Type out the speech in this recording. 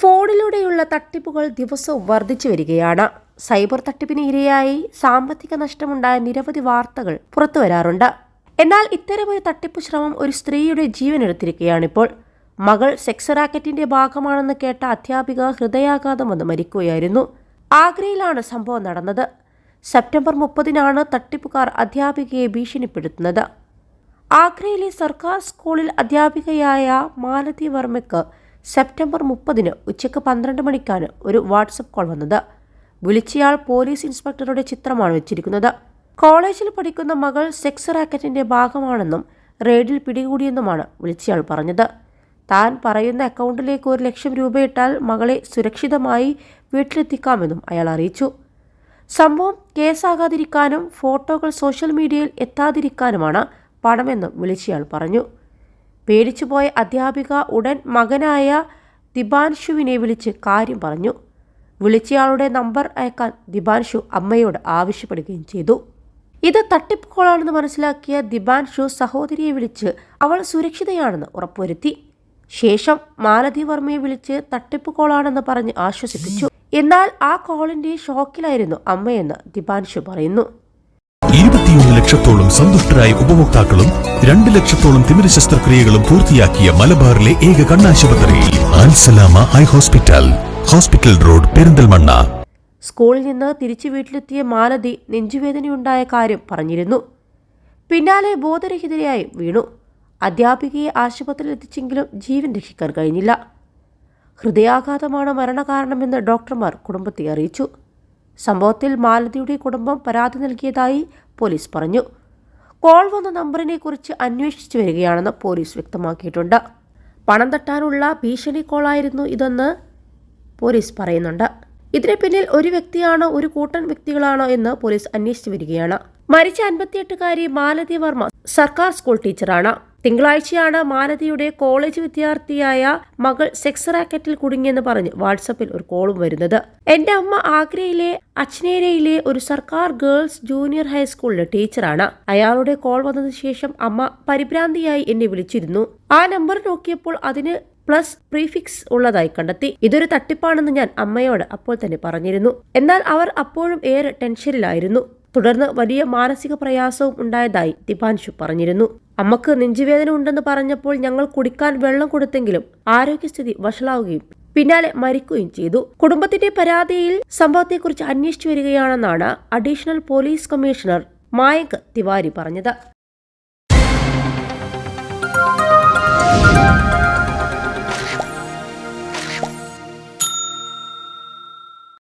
ഫോണിലൂടെയുള്ള തട്ടിപ്പുകൾ ദിവസവും വർദ്ധിച്ചു വരികയാണ്. സൈബർ തട്ടിപ്പിന് ഇരയായി സാമ്പത്തിക നഷ്ടമുണ്ടായ നിരവധി വാർത്തകൾ പുറത്തു വരാറുണ്ട്. എന്നാൽ ഇത്തരമൊരു തട്ടിപ്പ് ശ്രമം ഒരു സ്ത്രീയുടെ ജീവൻ എടുത്തിരിക്കുകയാണിപ്പോൾ മകൾ സെക്സ് റാക്കറ്റിന്റെ ഭാഗമാണെന്ന് കേട്ട അധ്യാപിക ഹൃദയാഘാതം വന്ന് മരിക്കുകയായിരുന്നു. ആഗ്രയിലാണ് സംഭവം നടന്നത്. സെപ്റ്റംബർ മുപ്പതിനാണ് തട്ടിപ്പുകാർ അധ്യാപികയെ ഭീഷണിപ്പെടുത്തുന്നത്. ആഗ്രയിലെ സർക്കാർ സ്കൂളിൽ അധ്യാപികയായ മാലതി വർമ്മയ്ക്ക് സെപ്റ്റംബർ മുപ്പതിന് ഉച്ചയ്ക്ക് പന്ത്രണ്ട് മണിക്കാണ് ഒരു വാട്സപ്പ് കോൾ വന്നത്. വിളിച്ചയാൾ പോലീസ് ഇൻസ്പെക്ടറുടെ ചിത്രമാണ് വെച്ചിരിക്കുന്നത്. കോളേജിൽ പഠിക്കുന്ന മകൾ സെക്സ് റാക്കറ്റിന്റെ ഭാഗമാണെന്നും റെയ്ഡിൽ പിടികൂടിയെന്നുമാണ് വിളിച്ചയാൾ പറഞ്ഞത്. താൻ പറയുന്ന അക്കൗണ്ടിലേക്ക് ഒരു ലക്ഷം രൂപയിട്ടാൽ മകളെ സുരക്ഷിതമായി വീട്ടിലെത്തിക്കാമെന്നും അയാൾ അറിയിച്ചു. സംഭവം കേസാകാതിരിക്കാനും ഫോട്ടോകൾ സോഷ്യൽ മീഡിയയിൽ എത്താതിരിക്കാനുമാണ് പണമെന്നും വിളിച്ചയാൾ പറഞ്ഞു. പേടിച്ചുപോയ അധ്യാപിക ഉടൻ മകനായ ദിബാൻഷുവിനെ വിളിച്ച് കാര്യം പറഞ്ഞു. വിളിച്ചയാളുടെ നമ്പർ അയക്കാൻ ദിബാൻഷു അമ്മയോട് ആവശ്യപ്പെടുകയും ചെയ്തു. ഇത് തട്ടിപ്പ് കോളാണെന്ന് മനസ്സിലാക്കിയ ദിബാൻഷു സഹോദരിയെ വിളിച്ച് അവൾ സുരക്ഷിതയാണെന്ന് ഉറപ്പുവരുത്തി. ശേഷം മാലതി വർമ്മയെ വിളിച്ച് തട്ടിപ്പ് കോളാണെന്ന് പറഞ്ഞ് ആശ്വസിപ്പിച്ചു. എന്നാൽ ആ കോളിന്റെ ഷോക്കിലായിരുന്നു അമ്മയെന്ന് ദിബാൻഷു പറയുന്നു. ലക്ഷത്തോളം സന്തുഷ്ടരായ ഉപഭോക്താക്കളും രണ്ട് ലക്ഷത്തോളം തിമിര ശസ്ത്രക്രിയകളും പൂർത്തിയാക്കിയ മലബാറിലെ ഏക കണ്ണാശുപത്രി ആൻസലാമ eye hospital. Hospital road Perinthalmanna. സ്കൂളിൽ നിന്ന് തിരിച്ചു വീട്ടിലെത്തിയ മാലതി നെഞ്ചുവേദനയുണ്ടായ കാര്യം പറഞ്ഞിരുന്നു. പിന്നാലെ ബോധരഹിതയായി വീണു. അധ്യാപികയെ ആശുപത്രിയിൽ എത്തിച്ചെങ്കിലും ജീവൻ രക്ഷിക്കാൻ കഴിഞ്ഞില്ല. ഹൃദയാഘാതമാണ് മരണകാരണമെന്ന് ഡോക്ടർമാർ കുടുംബത്തെ അറിയിച്ചു. സംഭവത്തിൽ മാലതിയുടെ കുടുംബം പരാതി നൽകിയതായി പോലീസ് പറഞ്ഞു. കോൾ വന്ന നമ്പറിനെ കുറിച്ച് അന്വേഷിച്ചു വരികയാണെന്ന് പോലീസ് വ്യക്തമാക്കിയിട്ടുണ്ട്. പണം തട്ടാനുള്ള ഭീഷണി കോളായിരുന്നു ഇതെന്ന് പോലീസ് പറയുന്നുണ്ട്. ഇതിന് പിന്നിൽ ഒരു വ്യക്തിയാണോ ഒരു കൂട്ടം വ്യക്തികളാണോ എന്ന് പോലീസ് അന്വേഷിച്ചു വരികയാണ്. മരിച്ച അൻപത്തിയെട്ടുകാരി മാലതി വർമ്മ സർക്കാർ സ്കൂൾ ടീച്ചറാണ്. തിങ്കളാഴ്ചയാണ് മാലതിയുടെ കോളേജ് വിദ്യാർത്ഥിയായ മകൾ സെക്സ് റാക്കറ്റിൽ കുടുങ്ങിയെന്ന് പറഞ്ഞ് വാട്സപ്പിൽ ഒരു കോളും വരുന്നത്. എന്റെ അമ്മ ആഗ്രയിലെ അച്ഛനേരയിലെ ഒരു സർക്കാർ ഗേൾസ് ജൂനിയർ ഹൈസ്കൂളിലെ ടീച്ചറാണ്. അയാളുടെ കോൾ വന്നതിന് ശേഷം അമ്മ പരിഭ്രാന്തിയായി എന്നെ വിളിച്ചിരുന്നു. ആ നമ്പർ നോക്കിയപ്പോൾ അതിന് പ്ലസ് പ്രീഫിക്സ് ഉള്ളതായി കണ്ടെത്തി. ഇതൊരു തട്ടിപ്പാണെന്ന് ഞാൻ അമ്മയോട് അപ്പോൾ തന്നെ പറഞ്ഞിരുന്നു. എന്നാൽ അവർ അപ്പോഴും ഏറെ ടെൻഷനിലായിരുന്നു. തുടർന്ന് വലിയ മാനസിക പ്രയാസവും ഉണ്ടായതായി ദിപാൻഷു പറഞ്ഞിരുന്നു. അമ്മയ്ക്ക് നെഞ്ചുവേദന ഉണ്ടെന്ന് പറഞ്ഞപ്പോൾ ഞങ്ങൾ കുടിക്കാൻ വെള്ളം കൊടുത്തെങ്കിലും ആരോഗ്യസ്ഥിതി വഷളാവുകയും പിന്നാലെ മരിക്കുകയും ചെയ്തു. കുടുംബത്തിന്റെ പരാതിയിൽ സംഭവത്തെക്കുറിച്ച് അന്വേഷിച്ചു വരികയാണെന്നാണ് additional police commissioner Mayank Tiwari പറഞ്ഞത്.